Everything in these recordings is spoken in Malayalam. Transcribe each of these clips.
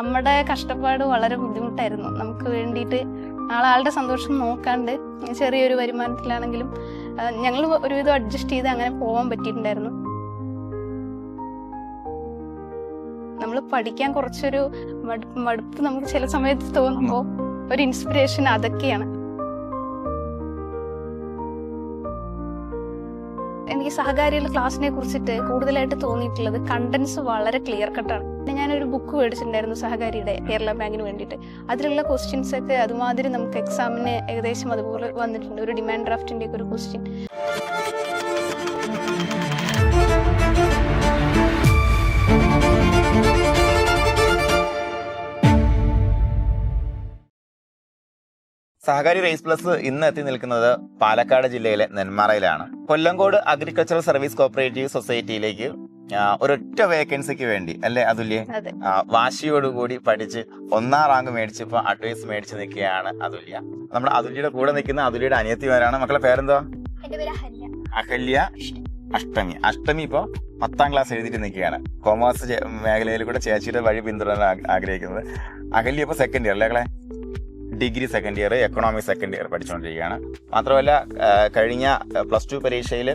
നമ്മുടെ കഷ്ടപ്പാട് വളരെ ബുദ്ധിമുട്ടായിരുന്നു. നമുക്ക് വേണ്ടിയിട്ട് ആളാളുടെ സന്തോഷം നോക്കാണ്ട് ചെറിയൊരു വരുമാനത്തിലാണെങ്കിലും ഞങ്ങൾ ഒരുവിധം അഡ്ജസ്റ്റ് ചെയ്ത് അങ്ങനെ പോകാൻ പറ്റിയിട്ടുണ്ടായിരുന്നു. നമ്മൾ പഠിക്കാൻ കുറച്ചൊരു മടുപ്പ് നമുക്ക് ചില സമയത്ത് തോന്നുമ്പോൾ ഒരു ഇൻസ്പിറേഷൻ അതൊക്കെയാണ്. എനിക്ക് സഹകാരികളുടെ ക്ലാസ്സിനെ കുറിച്ചിട്ട് കൂടുതലായിട്ട് തോന്നിയിട്ടുള്ളത് കണ്ടൻസ് വളരെ ക്ലിയർ കട്ടാണ് ഞാനൊരു ബുക്ക് മേടിച്ചിട്ടുണ്ടായിരുന്നു സഹകാരിയുടെ കേരള ബാങ്കിന് വേണ്ടിയിട്ട്. അതിലുള്ള ക്വസ്റ്റ്യൻസ് ഒക്കെ അതുമാതിരി നമുക്ക് എക്സാമിന് ഏകദേശം അതുപോലെ വന്നിട്ടുണ്ട്. ഒരു ഡിമാൻഡ് ഡ്രാഫ്റ്റിന്റെ ഒക്കെ ഒരു ക്വസ്റ്റ്യൻ സഹകാരി റേസ് പ്ലസ് ഇന്ന് എത്തി നിൽക്കുന്നത് പാലക്കാട് ജില്ലയിലെ നെന്മാറയിലാണ്. കൊല്ലങ്കോട് അഗ്രികൾച്ചറൽ സർവീസ് കോപ്പറേറ്റീവ് സൊസൈറ്റിയിലേക്ക് ഒരൊറ്റ വേക്കൻസിക്ക് വേണ്ടി അല്ലേ അതുല്യ? വാശിയോടുകൂടി പഠിച്ച് ഒന്നാം റാങ്ക് മേടിച്ച് ഇപ്പൊ അഡ്വൈസ് മേടിച്ച് നിൽക്കുകയാണ് അതുല്യ. നമ്മുടെ അതുല്യയുടെ കൂടെ നിൽക്കുന്ന അതുല്യയുടെ അനിയത്തിമാരാണ്. മക്കളെ പേരെന്തോ പേര് ഹല്യ അഹല്യ അഷ്ടമി. അഷ്ടമി ഇപ്പോ പത്താം ക്ലാസ് എഴുതിയിട്ട് നിൽക്കുകയാണ്. കോമേഴ്സ് മേഖലയിൽ കൂടെ ചേച്ചിയുടെ വഴി പിന്തുടരാൻ ആഗ്ര- ആഗ്രഹിക്കുന്നത്. അഹല്യ ഇപ്പൊ സെക്കൻഡ് ഇയർ അല്ലേ degree second year economics second year പഠിച്ചുകൊണ്ടിരിക്കുകയാണ് മാത്രമല്ല കഴിഞ്ഞ പ്ലസ് ടു പരീക്ഷയിൽ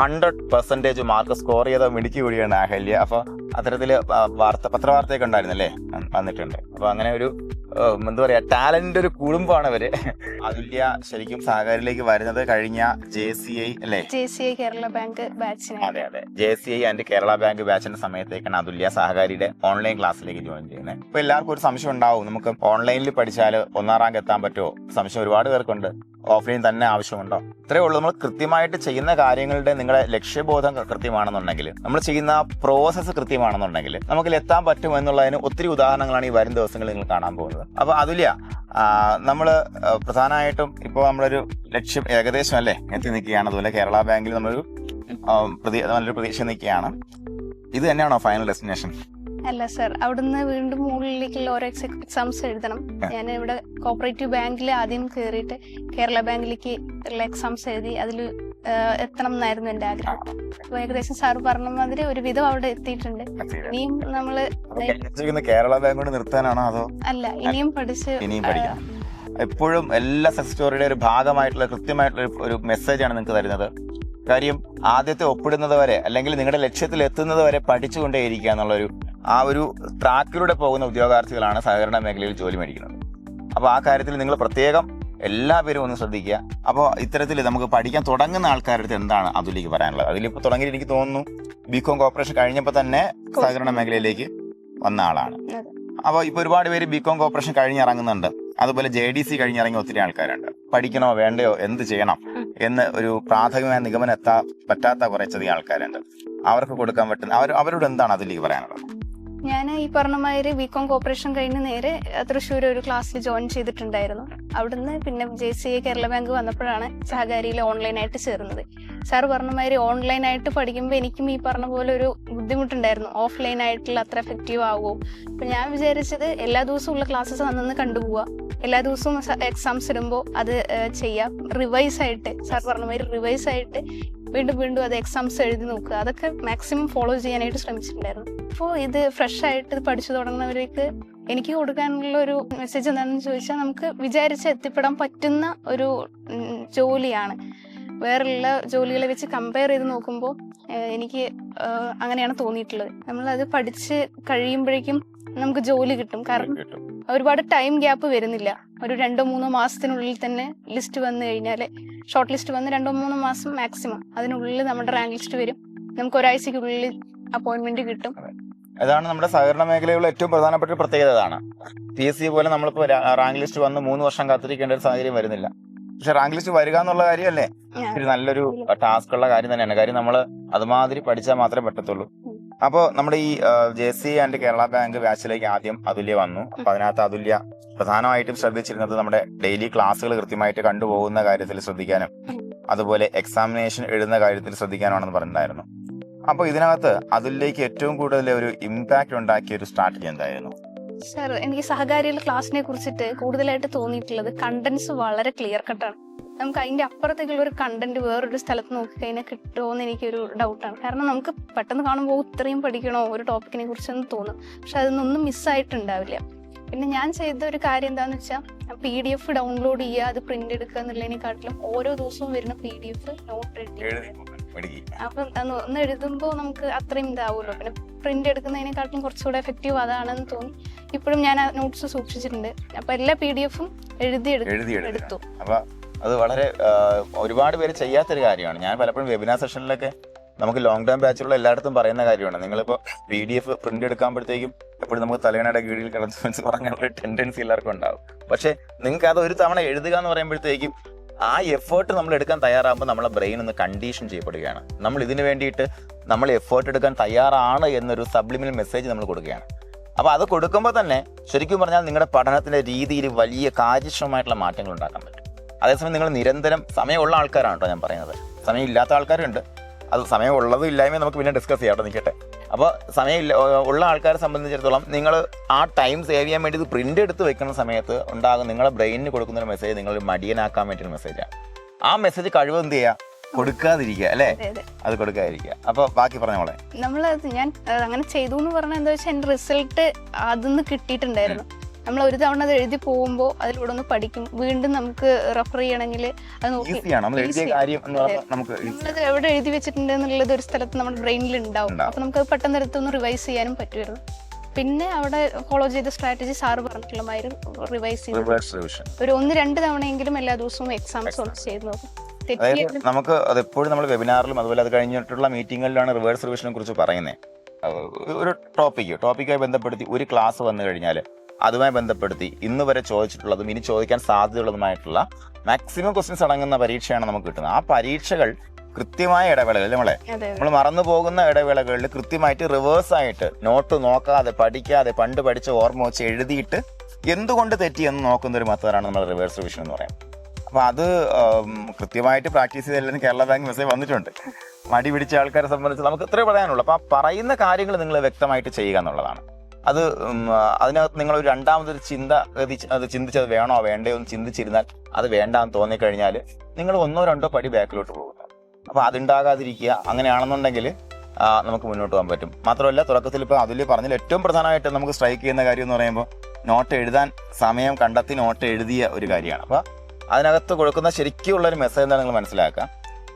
ഹൺഡ്രഡ് പെർസെന്റേജ് മാർക്ക് സ്കോർ ചെയ്ത മിടുക്കി കൂടിയാണ് അഹല്യ. അപ്പോൾ അത്തരത്തിൽ വാർത്ത പത്രവാർത്തയൊക്കെ ഉണ്ടായിരുന്നല്ലേ? വന്നിട്ടുണ്ട്. അപ്പോൾ അങ്ങനെ ഒരു എന്താ പറയുക ടാലന്റ് ഒരു കുടുംബമാണ് അവർ. അതുല്യ ശരിക്കും സഹകാരിലേക്ക് വരുന്നത് കഴിഞ്ഞ ജെ സി ഐ അല്ലേ? J C I Kerala bank ബാച്ചിന്. അതെ അതെ. J C I and Kerala bank ബാച്ചിന്റെ സമയത്തേക്കാണ് അതുല്യ സഹകാരിയുടെ ഓൺലൈൻ ക്ലാസ്സിലേക്ക് ജോയിൻ ചെയ്യുന്നത്. അപ്പോൾ എല്ലാവർക്കും ഒരു സംശയം ഉണ്ടാവും. നമുക്ക് ഓൺലൈനിൽ പഠിച്ചാൽ ഒന്നാം റാങ്ക് എത്താൻ പറ്റുമോ? സംശയം ഒരുപാട് പേർക്കുണ്ട്. ഓഫ്ലൈൻ തന്നെ ആവശ്യമുണ്ടോ? ഇത്രയേ ഉള്ളൂ. നമ്മൾ കൃത്യമായിട്ട് ചെയ്യുന്ന കാര്യങ്ങളുടെ നിങ്ങളുടെ ലക്ഷ്യബോധം കൃത്യമാണെന്നുണ്ടെങ്കിൽ നമ്മൾ ചെയ്യുന്ന പ്രോസസ്സ് കൃത്യമാണെന്നുണ്ടെങ്കിൽ നമുക്ക് എത്താൻ പറ്റും എന്നുള്ളതിന് ഒത്തിരി ഉദാഹരണങ്ങളാണ് ഈ വരും ദിവസങ്ങളിൽ നിങ്ങൾ കാണാൻ പോകുന്നത്. അപ്പോൾ അതുല്യ നമ്മൾ പ്രധാനമായിട്ടും ഇപ്പോൾ നമ്മളൊരു ലക്ഷ്യം ഏകദേശം അല്ലേ? എത്തി നിൽക്കുകയാണ്. അതുപോലെ കേരള ബാങ്കിൽ നമ്മളൊരു പ്രതി നല്ലൊരു പ്രതീക്ഷ നിൽക്കുകയാണ്. ഇത് തന്നെയാണോ ഫൈനൽ ഡെസ്റ്റിനേഷൻ അല്ല സർ അവിടുന്ന് വീണ്ടും മുകളിലേക്കുള്ള ഓരോ എക്സാംസ് എഴുതണം. ഞാൻ ഇവിടെ കോപ്പറേറ്റീവ് ബാങ്കിൽ ആദ്യം കയറിയിട്ട് കേരള ബാങ്കിലേക്ക് ഉള്ള എക്സാംസ് എഴുതി അതിൽ എത്തണം എന്നായിരുന്നു എന്റെ ആഗ്രഹം. അപ്പൊ ഏകദേശം സാർ പറഞ്ഞ മാതിരി ഒരു വിധം അവിടെ എത്തിയിട്ടുണ്ട്. ഇനിയും നമ്മൾ കേരള ബാങ്ക് നിർത്താനാണോ അതോ? അല്ല ഇനിയും പഠിച്ച് ഇനിയും എപ്പോഴും എല്ലാ സക്സസ് സ്റ്റോറിയുടെ ഒരു ഭാഗമായിട്ടുള്ള കൃത്യമായിട്ടുള്ള ഒരു- മെസ്സേജ് ആണ് നിങ്ങൾക്ക് തരുന്നത്. കാര്യം ആദ്യത്തെ ഒപ്പിടുന്നത് വരെ അല്ലെങ്കിൽ നിങ്ങളുടെ ലക്ഷ്യത്തിൽ എത്തുന്നത് വരെ പഠിച്ചുകൊണ്ടേയിരിക്കുക എന്നുള്ളൊരു ആ ഒരു ട്രാക്കിലൂടെ പോകുന്ന ഉദ്യോഗാർത്ഥികളാണ് സഹകരണ മേഖലയിൽ ജോലി മേടിക്കുന്നത്. അപ്പോൾ ആ കാര്യത്തിൽ നിങ്ങൾ പ്രത്യേകം എല്ലാവരും ഒന്ന് ശ്രദ്ധിക്കുക. അപ്പോൾ ഇത്തരത്തിൽ നമുക്ക് പഠിക്കാൻ തുടങ്ങുന്ന ആൾക്കാരുടെ അടുത്ത് എന്താണ് അതുലേക്ക് പറയാനുള്ളത്? അതിലിപ്പോൾ തുടങ്ങി എനിക്ക് തോന്നുന്നു ബികോം കോർപ്പറേഷൻ കഴിഞ്ഞപ്പോൾ തന്നെ സഹകരണ മേഖലയിലേക്ക് വന്ന ആളാണ്. അപ്പോൾ ഇപ്പോൾ ഒരുപാട് പേര് ബികോം കോർപ്പറേഷൻ കഴിഞ്ഞിറങ്ങുന്നുണ്ട്. അതുപോലെ ജെ ഡി സി കഴിഞ്ഞിറങ്ങിയ ഒത്തിരി ആൾക്കാരുണ്ട്. പഠിക്കണോ വേണ്ടയോ എന്ത് ചെയ്യണം. എന്ന് ഒരു പ്രാഥമികമായ നിഗമനം എത്താൻ പറ്റാത്ത കുറച്ചധികം ആൾക്കാരുണ്ട്. അവർക്ക് കൊടുക്കാൻ പറ്റുന്ന അവർ അവരോട് എന്താണ് അതിലേക്ക് പറയാനുള്ളത്? ഞാൻ ഈ പറഞ്ഞ മാതിരി ബികോം കോപ്പറേഷൻ കഴിഞ്ഞ് നേരെ തൃശ്ശൂർ ഒരു ക്ലാസ്സിൽ ജോയിൻ ചെയ്തിട്ടുണ്ടായിരുന്നു. അവിടുന്ന് പിന്നെ J C A Kerala bank വന്നപ്പോഴാണ് സഹകാരിയിൽ ഓൺലൈനായിട്ട് ചേർന്നത്. സാർ പറഞ്ഞ മാതിരി ഓൺലൈനായിട്ട് പഠിക്കുമ്പോൾ എനിക്കും ഈ പറഞ്ഞ പോലെ ഒരു ബുദ്ധിമുട്ടുണ്ടായിരുന്നു. ഓഫ്ലൈൻ ആയിട്ടുള്ള അത്ര എഫക്റ്റീവ് ആവുമോ അപ്പൊ ഞാൻ വിചാരിച്ചത് എല്ലാ ദിവസവും ഉള്ള ക്ലാസ്സസ് അന്നന്ന് കണ്ടുപോവുക എല്ലാ ദിവസവും എക്സാംസ് ഇടുമ്പോൾ അത് ചെയ്യാം. റിവൈസ് ആയിട്ട് സാർ പറഞ്ഞ മാതിരി റിവൈസ് ആയിട്ട് വീണ്ടും വീണ്ടും അത് എക്സാംസ് എഴുതി നോക്കുക. അതൊക്കെ മാക്സിമം ഫോളോ ചെയ്യാനായിട്ട് ശ്രമിച്ചിട്ടുണ്ടായിരുന്നു. അപ്പോൾ ഇത് ഫ്രഷ് ആയിട്ട് പഠിച്ചു തുടങ്ങുന്നവർക്ക് എനിക്ക് കൊടുക്കാനുള്ള ഒരു മെസ്സേജ് എന്താണെന്ന് ചോദിച്ചാൽ നമുക്ക് വിചാരിച്ച് എത്തിപ്പെടാൻ പറ്റുന്ന ഒരു ജോലിയാണ്. വേറെയുള്ള ജോലികളെ വെച്ച് കമ്പയർ ചെയ്ത് നോക്കുമ്പോൾ എനിക്ക് അങ്ങനെയാണ് തോന്നിയിട്ടുള്ളത്. നമ്മൾ അത് പഠിച്ച് കഴിയുമ്പോഴേക്കും നമുക്ക് ജോലി കിട്ടും. കാരണം ഒരുപാട് ടൈം ഗ്യാപ്പ് വരുന്നില്ല. ഒരു രണ്ടോ മൂന്നോ മാസത്തിനുള്ളിൽ തന്നെ ലിസ്റ്റ് വന്നു കഴിഞ്ഞാൽ ഷോർട്ട് ലിസ്റ്റ് വന്ന് രണ്ടോ മൂന്നോ മാസം മാക്സിമം അതിനുള്ളിൽ നമ്മുടെ റാങ്ക് ലിസ്റ്റ് വരും. നമുക്ക് ഒരാഴ്ചക്കുള്ളിൽ അപ്പോയിന്റ്മെന്റ് കിട്ടും. അതാണ് നമ്മുടെ സഹകരണ മേഖലയിലുള്ള ഏറ്റവും പ്രധാനപ്പെട്ട പ്രത്യേകത അതാണ്. പി എസ് സി പോലെ നമ്മളിപ്പോൾ റാങ്ക് ലിസ്റ്റ് വന്ന് മൂന്ന് വർഷം കാത്തിരിക്കേണ്ട ഒരു സാഹചര്യം വരുന്നില്ല. പക്ഷെ റാങ്ക് ലിസ്റ്റ് വരിക എന്നുള്ള കാര്യമല്ലേ? ഒരു നല്ലൊരു ടാസ്ക് ഉള്ള കാര്യം തന്നെയാണ്. കാര്യം നമ്മൾ അതുമാതിരി പഠിച്ചാൽ മാത്രമേ പറ്റത്തുള്ളൂ. അപ്പോ അപ്പോൾ നമ്മുടെ ഈ J C and Kerala bank ബാച്ചിലേക്ക് ആദ്യം അതുല്യ വന്നു. അപ്പൊ അതിനകത്ത് അതുല്യ പ്രധാനമായിട്ടും ശ്രദ്ധിച്ചിരുന്നത് നമ്മുടെ ഡെയിലി ക്ലാസ്സുകൾ കൃത്യമായിട്ട് കണ്ടുപോകുന്ന കാര്യത്തിൽ ശ്രദ്ധിക്കാനും അതുപോലെ എക്സാമിനേഷൻ എഴുതുന്ന കാര്യത്തിൽ ശ്രദ്ധിക്കാനാണെന്ന് പറഞ്ഞിട്ടുണ്ടായിരുന്നു. അപ്പോൾ ഇതിനകത്ത് അതിലേക്ക് ഏറ്റവും കൂടുതൽ ഒരു ഇമ്പാക്ട് ഉണ്ടാക്കിയ ഒരു സ്ട്രാറ്റജി എന്തായിരുന്നു? സർ എനിക്ക് സഹകാരികളുടെ ക്ലാസ്സിനെ കുറിച്ചിട്ട് കൂടുതലായിട്ട് തോന്നിയിട്ടുള്ളത് കണ്ടന്റ്സ് വളരെ ക്ലിയർ കട്ടാണ് നമുക്ക് അതിന്റെ അപ്പുറത്തേക്കുള്ള ഒരു കണ്ടന്റ് വേറൊരു സ്ഥലത്ത് നോക്കിക്കഴിഞ്ഞാൽ കിട്ടുമോ എന്ന് എനിക്കൊരു ഡൗട്ടാണ് കാരണം നമുക്ക് പെട്ടെന്ന് കാണുമ്പോൾ ഇത്രയും പഠിക്കണോ ഒരു ടോപ്പിക്കിനെ എന്ന് തോന്നും. പക്ഷെ അതൊന്നും മിസ്സായിട്ടുണ്ടാവില്ല പിന്നെ ഞാൻ ചെയ്ത ഒരു കാര്യം എന്താന്ന് വെച്ചാൽ പി ഡി എഫ് ഡൗൺലോഡ് ചെയ്യുക അത് പ്രിന്റ് എടുക്കുക എന്നുള്ളതിനെക്കാട്ടിലും ഓരോ ദിവസവും വരുന്ന പി ഡി എഫ് നോട്ട് എഴുതി അപ്പൊ ഒന്ന് എഴുതുമ്പോൾ നമുക്ക് അത്രയും ഇതാവുമല്ലോ പിന്നെ പ്രിന്റ് എടുക്കുന്നതിനെക്കാട്ടിലും കുറച്ചുകൂടെ എഫക്റ്റീവ് അതാണെന്ന് തോന്നി. ഇപ്പോഴും ഞാൻ ആ നോട്ട്സ് സൂക്ഷിച്ചിട്ടുണ്ട്. അപ്പൊ എല്ലാ പി ഡി എഫും എഴുതി എടുത്തു. അപ്പൊ അത് വളരെ ഒരുപാട് പേര് ചെയ്യാത്തൊരു കാര്യമാണ്. ഞാൻ പലപ്പോഴും വെബിനാർ സെഷനിലൊക്കെ നമുക്ക് ലോങ് ടേം ബാച്ചിലുള്ള എല്ലായിടത്തും പറയുന്ന കാര്യമാണ്. നിങ്ങളിപ്പോൾ പി ഡി എഫ് പ്രിന്റ് എടുക്കുമ്പോഴത്തേക്കും എപ്പോഴും നമുക്ക് തലയണയുടെ കീഴിൽ കിടന്നു പറഞ്ഞ ഒരു ടെൻഡൻസി എല്ലാവർക്കും ഉണ്ടാവും. പക്ഷെ നിങ്ങൾക്ക് അത് ഒരു തവണ എഴുതുക എന്ന് പറയുമ്പോഴത്തേക്കും ആ എഫേർട്ട് നമ്മൾ എടുക്കാൻ തയ്യാറാകുമ്പോൾ നമ്മളെ ബ്രെയിൻ ഒന്ന് കണ്ടീഷൻ ചെയ്യപ്പെടുകയാണ്. നമ്മൾ ഇതിനു വേണ്ടിയിട്ട് നമ്മൾ എഫേർട്ട് എടുക്കാൻ തയ്യാറാണ് എന്നൊരു സബ്ലിമിനൽ മെസ്സേജ് നമ്മൾ കൊടുക്കുകയാണ്. അപ്പോൾ അത് കൊടുക്കുമ്പോൾ തന്നെ ശരിക്കും പറഞ്ഞാൽ നിങ്ങളുടെ പഠനത്തിന്റെ രീതിയിൽ വലിയ കാര്യക്ഷമമായിട്ടുള്ള മാറ്റങ്ങൾ ഉണ്ടാക്കാൻ പറ്റും. അതേസമയം നിങ്ങൾ നിരന്തരം സമയമുള്ള ആൾക്കാരാണ് കേട്ടോ ഞാൻ പറയുന്നത്. സമയം ഇല്ലാത്ത ആൾക്കാരുണ്ട്. അത് സമയമുള്ളതും ഇല്ലായ്മയും നമുക്ക് പിന്നെ ഡിസ്കസ് ചെയ്യാം കേട്ടോ നിൽക്കട്ടെ അപ്പോൾ സമയമില്ല ഉള്ള ആൾക്കാരെ സംബന്ധിച്ചിടത്തോളം നിങ്ങൾ ആ ടൈം സേവ് ചെയ്യാൻ വേണ്ടി ഇത് പ്രിന്റ് എടുത്ത് വെക്കുന്ന സമയത്ത് ഉണ്ടാകും നിങ്ങളുടെ ബ്രെയിനിന് കൊടുക്കുന്ന ഒരു മെസ്സേജ് നിങ്ങൾ മടിയനാക്കാൻ വേണ്ടിയൊരു മെസ്സേജാണ് ആ. മെസ്സേജ് കഴിവ് എന്ത് ചെയ്യുക കൊടുക്കാതിരിക്കുക അല്ലേ? അതെ കൊടുക്കാതിരിക്കുക. അപ്പോൾ ബാക്കി പറഞ്ഞോളെ നമ്മൾ ഞാൻ അങ്ങനെ ചെയ്തു എന്ന് പറഞ്ഞാൽ എന്താ വെച്ചാൽ എന്റെ റിസൾട്ട് അതിന്ന് കിട്ടിയിട്ടുണ്ടായിരുന്നു. നമ്മൾ ഒരു തവണ അത് എഴുതി പോകുമ്പോൾ അതിലൂടെ ഒന്ന് പഠിക്കും. വീണ്ടും നമുക്ക് റെഫർ ചെയ്യണമെങ്കിൽ അത് നോക്കി. നമ്മൾ. നമ്മളത് എവിടെ എഴുതി വെച്ചിട്ടുണ്ട് എന്നുള്ളത് ഒരു സ്ഥലത്ത് നമ്മുടെ ബ്രെയിനിൽ ഉണ്ടാവും. അപ്പൊ നമുക്ക് അത് പെട്ടെന്ന് എടുത്തൊന്ന് റിവൈസ് ചെയ്യാനും പറ്റുമായിരുന്നു. പിന്നെ അവിടെ ഫോളോ ചെയ്ത സ്ട്രാറ്റജി സാറ് പറഞ്ഞിട്ടുള്ള മാതിരി റിവൈസ് ചെയ്തു. ഒരു ഒന്ന് രണ്ട് തവണയെങ്കിലും എല്ലാ ദിവസവും എക്സാംസ് സോൾവ് ചെയ്ത് നോക്കും. അതായത് നമുക്ക് അത് എപ്പോഴും നമ്മൾ വെബിനാറിലും അതുപോലെ അത് കഴിഞ്ഞിട്ടുള്ള മീറ്റിങ്ങുകളിലാണ് റിവേഴ്സ് റിവിഷനെ കുറിച്ച് പറയുന്നത്. ഒരു ടോപ്പിക്ക് ടോപ്പിക്കായി ബന്ധപ്പെടുത്തി ഒരു ക്ലാസ് വന്നു കഴിഞ്ഞാൽ അതുമായി ബന്ധപ്പെടുത്തി ഇന്ന് വരെ ചോദിച്ചിട്ടുള്ളതും ഇനി ചോദിക്കാൻ സാധ്യതയുള്ളതുമായിട്ടുള്ള മാക്സിമം ക്വസ്റ്റ്യൻസ് അടങ്ങുന്ന പരീക്ഷയാണ് നമുക്ക് കിട്ടുന്നത്. ആ പരീക്ഷകൾ കൃത്യമായ ഇടവേളകളിൽ നമ്മളെ നമ്മൾ മറന്നു പോകുന്ന ഇടവേളകളിൽ കൃത്യമായിട്ട് റിവേഴ്സ് ആയിട്ട് നോട്ട് നോക്കാതെ പഠിക്കാതെ പണ്ട് പഠിച്ച ഓർമ്മ വെച്ച് എഴുതിയിട്ട് എന്തുകൊണ്ട് തെറ്റി എന്ന് നോക്കുന്ന ഒരു മെത്തേഡാണ് നമ്മൾ റിവേഴ്സ് റിവിഷൻ എന്ന് പറയാം. അപ്പൊ അത് കൃത്യമായിട്ട് പ്രാക്ടീസ് ചെയ്തില്ലെന്ന് കേരള ബാങ്ക് മെസ്സേജ് വന്നിട്ടുണ്ട്. മടി പിടിച്ച ആൾക്കാരെ സംബന്ധിച്ച് നമുക്ക് ഇത്രേ പറയാനുള്ളൂ. അപ്പൊ ആ പറയുന്ന കാര്യങ്ങൾ നിങ്ങൾ വ്യക്തമായിട്ട് ചെയ്യുക എന്നുള്ളതാണ്. അത് അതിനകത്ത് നിങ്ങൾ ഒരു രണ്ടാമതൊരു ചിന്ത അത് ചിന്തിച്ചത് വേണോ? വേണ്ടയോ എന്ന് ചിന്തിച്ചിരുന്നാൽ അത് വേണ്ടാന്ന് തോന്നിക്കഴിഞ്ഞാൽ നിങ്ങൾ ഒന്നോ രണ്ടോ പടി ബാക്കിലോട്ട് പോകുന്നു അപ്പോൾ അതുണ്ടാകാതിരിക്കുക അങ്ങനെയാണെന്നുണ്ടെങ്കിൽ നമുക്ക് മുന്നോട്ട് പോകാൻ പറ്റും. മാത്രമല്ല തുടക്കത്തിൽ ഇപ്പോൾ അതിൽ പറഞ്ഞതിൽ ഏറ്റവും പ്രധാനമായിട്ട് നമുക്ക് സ്ട്രൈക്ക് ചെയ്യുന്ന കാര്യം എന്ന് പറയുമ്പോൾ നോട്ട് എഴുതാൻ സമയം കണ്ടെത്തി നോട്ട് എഴുതിയ ഒരു കാര്യമാണ്. അപ്പോൾ അതിനകത്ത് കൊടുക്കുന്ന ശരിക്കുള്ള ഒരു മെസ്സേജ് എന്താണ് നിങ്ങൾ മനസ്സിലാക്കുക.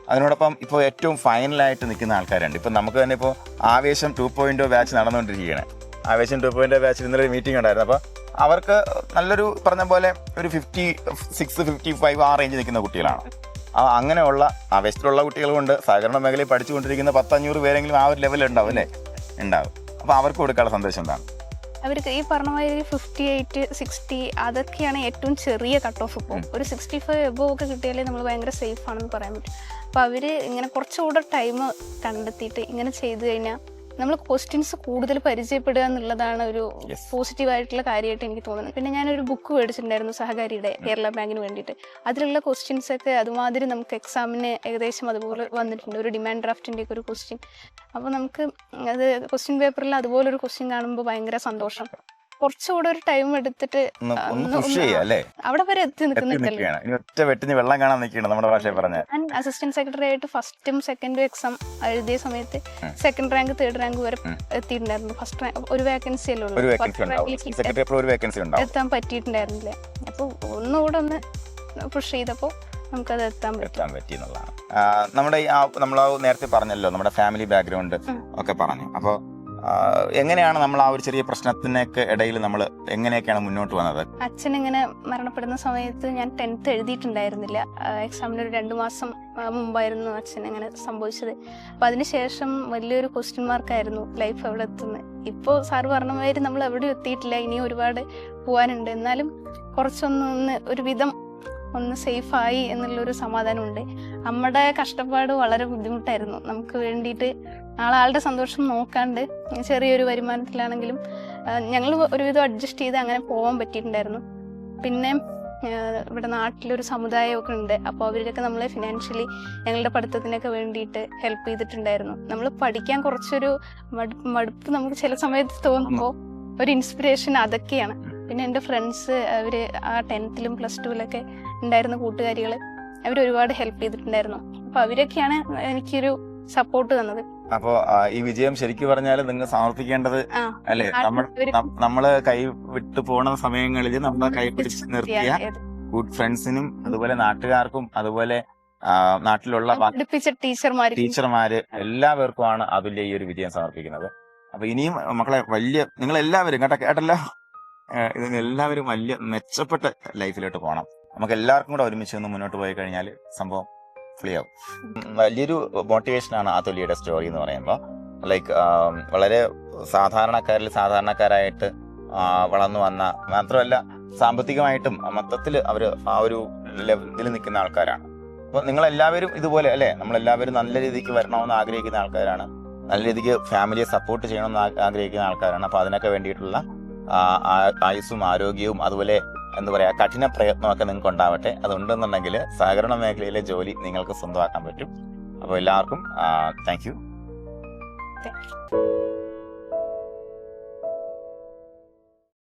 അതിനോടൊപ്പം ഇപ്പോൾ ഏറ്റവും ഫൈനലായിട്ട് നിൽക്കുന്ന ആൾക്കാരുണ്ട്. ഇപ്പം നമുക്ക് തന്നെ ഇപ്പോൾ ആവേശം ടു പോയിന്റോ ബാച്ച് നടന്നുകൊണ്ടിരിക്കുകയാണ്. ആവേശം ടു പോയിന്റ് ബാച്ചിൽ ഇന്നലെ മീറ്റിംഗ് ഉണ്ടായിരുന്നു. അപ്പോൾ അവർക്ക് നല്ലൊരു പറഞ്ഞ പോലെ ഒരു ഫിഫ്റ്റി സിക്സ് ഫിഫ്റ്റി ഫൈവ് ആ റേഞ്ച് നിൽക്കുന്ന കുട്ടികളാണ്. ആ അങ്ങനെയുള്ള ആവേശത്തിലുള്ള കുട്ടികളുമുണ്ട് സഹകരണ മേഖലയിൽ പഠിച്ചുകൊണ്ടിരിക്കുന്ന പത്തഞ്ഞൂറ് പേരെങ്കിലും ആ ഒരു ലെവലിൽ ഉണ്ടാവും അല്ലേ? ഉണ്ടാവും. അപ്പോൾ അവർക്ക് കൊടുക്കാനുള്ള സന്ദേശം എന്താണ്? അവർക്ക് ഈ പറഞ്ഞ മാതിരി ഫിഫ്റ്റി എയ്റ്റ് സിക്സ്റ്റി അതൊക്കെയാണ് ഏറ്റവും ചെറിയ കട്ട് ഓഫ് ഇപ്പോൾ ഒരു സിക്സ്റ്റി ഫൈവ് എബോ ഒക്കെ കിട്ടിയാലേ നമ്മൾ ഭയങ്കര സേഫ് ആണെന്ന് പറയാൻ പറ്റും. അപ്പോൾ അവർ ഇങ്ങനെ കുറച്ചുകൂടെ ടൈം കണ്ടെത്തിയിട്ട് ഇങ്ങനെ ചെയ്തു കഴിഞ്ഞാൽ നമ്മൾ ക്വസ്റ്റ്യൻസ് കൂടുതൽ പരിചയപ്പെടുക എന്നുള്ളതാണ് ഒരു പോസിറ്റീവായിട്ടുള്ള പോസിറ്റീവ് ആയിട്ടുള്ള കാര്യമായിട്ട് എനിക്ക് തോന്നുന്നത്. പിന്നെ ഞാനൊരു ബുക്ക് മേടിച്ചിട്ടുണ്ടായിരുന്നു സഹകാരിയുടെ കേരള ബാങ്കിന് വേണ്ടിയിട്ട്. അതിലുള്ള ക്വസ്റ്റ്യൻസ് ഒക്കെ അതുമാതിരി നമുക്ക് എക്സാമിന് ഏകദേശം അതുപോലെ വന്നിട്ടുണ്ട്. ഒരു ഡിമാൻഡ് ഡ്രാഫ്റ്റിന്റെ ഒക്കെ ഒരു ക്വസ്റ്റ്യൻ അപ്പോൾ നമുക്ക് അത് ക്വസ്റ്റ്യൻ പേപ്പറിൽ അതുപോലെ ഒരു ക്വസ്റ്റ്യൻ കാണുമ്പോൾ ഭയങ്കര സന്തോഷം. കുറച്ചുകൂടെ ഒരു ടൈം എടുത്തിട്ട് അവിടെ വരെ എത്തി നിൽക്കുന്നില്ല നിൽക്കുന്നുണ്ടല്ലോ ഒറ്റ വെട്ടിന് വെള്ളം കാണാൻ നിൽക്കണം നമ്മുടെ ഭാഷയിൽ പറഞ്ഞ ഞാൻ അസിസ്റ്റന്റ് സെക്രട്ടറി ആയിട്ട് ഫസ്റ്റും സെക്കൻഡും എക്സാം എഴുതിയ സമയത്ത്. സെക്കൻഡ് റാങ്ക് തേർഡ് റാങ്ക് വരെ. എത്തിയിട്ടുണ്ടായിരുന്നു. ഫസ്റ്റ് ഒരു വേക്കൻസി അല്ലേ ഒരു ഉള്ളൂ എത്താൻ പറ്റിയിട്ടുണ്ടായിരുന്നില്ല. അപ്പൊ ഒന്നുകൂടെ ഒന്ന് പുഷ് ചെയ്തപ്പോ നമുക്കത് എത്താൻ എത്താൻ പറ്റി എന്നുള്ളതാണ്. നമ്മുടെ നമ്മൾ നേരത്തെ പറഞ്ഞല്ലോ നമ്മുടെ ഫാമിലി ബാക്ക്ഗ്രൗണ്ട് ഒക്കെ പറഞ്ഞു. അപ്പോൾ എങ്ങനെയാണ് നമ്മൾ ആ ഒരു ചെറിയ പ്രശ്നത്തിനൊക്കെ ഇടയിൽ നമ്മൾ എങ്ങനെയൊക്കെയാണ് മുന്നോട്ട് വന്നത്? അച്ഛൻ ഇങ്ങനെ മരണപ്പെടുന്ന സമയത്ത് ഞാൻ ടെൻത്ത് എഴുതിയിട്ടുണ്ടായിരുന്നില്ല. എക്സാമിന് ഒരു രണ്ട് മാസം മുമ്പായിരുന്നു അച്ഛൻ അങ്ങനെ സംഭവിച്ചത്. അപ്പം അതിനുശേഷം വലിയൊരു ക്വസ്റ്റ്യൻ മാർക്കായിരുന്നു ലൈഫ് എവിടെ എത്തുന്നത് ഇപ്പോൾ സാർ പറഞ്ഞ മാതിരി നമ്മൾ എവിടെ എത്തിയിട്ടില്ല. ഇനി ഒരുപാട് പോകാനുണ്ട് എന്നാലും കുറച്ചൊന്നൊന്ന് ഒരു വിധം ഒന്ന് സേഫായി എന്നുള്ളൊരു സമാധാനമുണ്ട്. അമ്മയുടെ കഷ്ടപ്പാട് വളരെ ബുദ്ധിമുട്ടായിരുന്നു. നമുക്ക് വേണ്ടിയിട്ട് നാളെ ആളുടെ സന്തോഷം നോക്കാണ്ട് ചെറിയൊരു വരുമാനത്തിലാണെങ്കിലും ഞങ്ങൾ ഒരുവിധം അഡ്ജസ്റ്റ് ചെയ്ത് അങ്ങനെ പോകാൻ പറ്റിയിട്ടുണ്ടായിരുന്നു. പിന്നെ ഇവിടെ നാട്ടിലൊരു സമുദായമൊക്കെ ഉണ്ട്. അപ്പോൾ അവരൊക്കെ നമ്മളെ ഫിനാൻഷ്യലി ഞങ്ങളുടെ പഠിത്തത്തിനൊക്കെ വേണ്ടിയിട്ട് ഹെൽപ്പ് ചെയ്തിട്ടുണ്ടായിരുന്നു. നമ്മൾ പഠിക്കാൻ കുറച്ചൊരു മടുപ്പ് നമുക്ക് ചില സമയത്ത് തോന്നുമ്പോൾ ഒരു ഇൻസ്പിറേഷൻ അതൊക്കെയാണ്. പിന്നെ എന്റെ ഫ്രണ്ട്സ് അവർ ആ ടെൻത്തിലും പ്ലസ് ടുവിലൊക്കെ ഉണ്ടായിരുന്ന കൂട്ടുകാരികൾ അവർ ഒരുപാട് ഹെൽപ്പ് ചെയ്തിട്ടുണ്ടായിരുന്നു. അപ്പോൾ അവരൊക്കെയാണ് എനിക്കൊരു സപ്പോർട്ട് തന്നത്. അപ്പോ ഈ വിജയം ശരിക്കും പറഞ്ഞാൽ നിങ്ങൾ സമർപ്പിക്കേണ്ടത് അല്ലെ? നമ്മൾ നമ്മൾ കൈ വിട്ടു പോണ സമയങ്ങളിൽ നമ്മളെ കൈ പിടിച്ച് നിർത്തിയ ഗുഡ് ഫ്രണ്ട്സിനും അതുപോലെ നാട്ടുകാർക്കും അതുപോലെ നാട്ടിലുള്ള ടീച്ചർമാര് ടീച്ചർമാര് എല്ലാവർക്കുമാണ് അതുല്യ ഈ ഒരു വിജയം സമർപ്പിക്കുന്നത്. അപ്പൊ ഇനിയും മക്കളെ വലിയ നിങ്ങൾ എല്ലാവരും കേട്ടോ കേട്ടല്ലോ? ഇതിന് എല്ലാവരും വലിയ മെച്ചപ്പെട്ട ലൈഫിലോട്ട് പോകണം നമുക്ക് എല്ലാവർക്കും കൂടെ ഒരുമിച്ച് ഒന്ന് മുന്നോട്ട് പോയി കഴിഞ്ഞാൽ സംഭവം ഫ്രീ ആവും വലിയൊരു മോട്ടിവേഷൻ ആണ് ആ തൊലിയുടെ സ്റ്റോറി എന്ന് പറയുമ്പോൾ ലൈക്ക് വളരെ സാധാരണക്കാരിൽ സാധാരണക്കാരായിട്ട് വളർന്നു വന്ന മാത്രമല്ല സാമ്പത്തികമായിട്ടും മൊത്തത്തിൽ അവർ ആ ഒരു ലെവലിൽ നിൽക്കുന്ന ആൾക്കാരാണ്. അപ്പോൾ നിങ്ങളെല്ലാവരും ഇതുപോലെ അല്ലെ? നമ്മളെല്ലാവരും നല്ല രീതിക്ക് വരണമെന്ന് ആഗ്രഹിക്കുന്ന ആൾക്കാരാണ്. നല്ല രീതിക്ക് ഫാമിലിയെ സപ്പോർട്ട് ചെയ്യണമെന്ന് ആഗ്രഹിക്കുന്ന ആൾക്കാരാണ്. അപ്പോൾ അതിനൊക്കെ വേണ്ടിയിട്ടുള്ള ആയുസ്സും ആരോഗ്യവും അതുപോലെ എന്താ പറയുക കഠിന പ്രയത്നമൊക്കെ നിങ്ങൾക്ക് ഉണ്ടാവട്ടെ. അതുണ്ടെന്നുണ്ടെങ്കിൽ സഹകരണ മേഖലയിലെ ജോലി നിങ്ങൾക്ക് സ്വന്തമാക്കാൻ പറ്റും. അപ്പോൾ എല്ലാവർക്കും താങ്ക് യു.